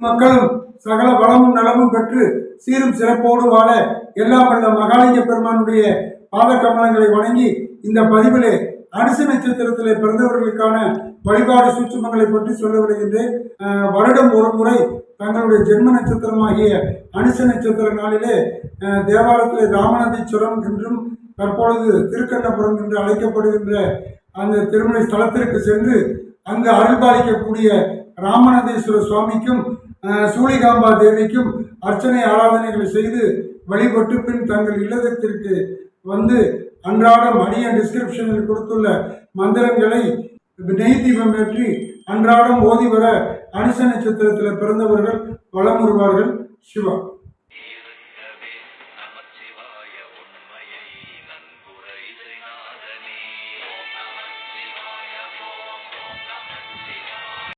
மக்களும் சகல வளமும் நலமும் பெற்று சீரும் சிறப்போடு வாழ எல்லாம் வல்ல மகாலிங்க பெருமானுடைய பாத கமலங்களை வணங்கி இந்த பதிவிலே அரிசி நட்சத்திரத்திலே பிறந்தவர்களுக்கான வழிபாடு சூட்சமங்களை பற்றி சொல்ல விடுகின்றேன் வருடம் ஒரு முறை தங்களுடைய ஜென்ம நட்சத்திரமாகிய அனுச நட்சத்திர நாளிலே தேவாலயத்தில் தேவாலயத்திலே என்றும் தற்பொழுது திருக்கண்டபுரம் என்று அழைக்கப்படுகின்ற அந்த திருமண ஸ்தலத்திற்கு சென்று அங்கு அருள்பாலிக்கக்கூடிய ராமநாதேஸ்வர சுவாமிக்கும் சூழிகாம்பா சூளிகாம்பா தேவிக்கும் அர்ச்சனை ஆராதனைகளை செய்து வழிபட்டு பின் தங்கள் இல்லத்திற்கு வந்து அன்றாடம் அடிய டிஸ்கிரிப்ஷனில் கொடுத்துள்ள மந்திரங்களை நெய் தீபம் ஏற்றி அன்றாடம் ஓதி வர அனுச நட்சத்திரத்தில் பிறந்தவர்கள் வளம் வருவார்கள் சிவா.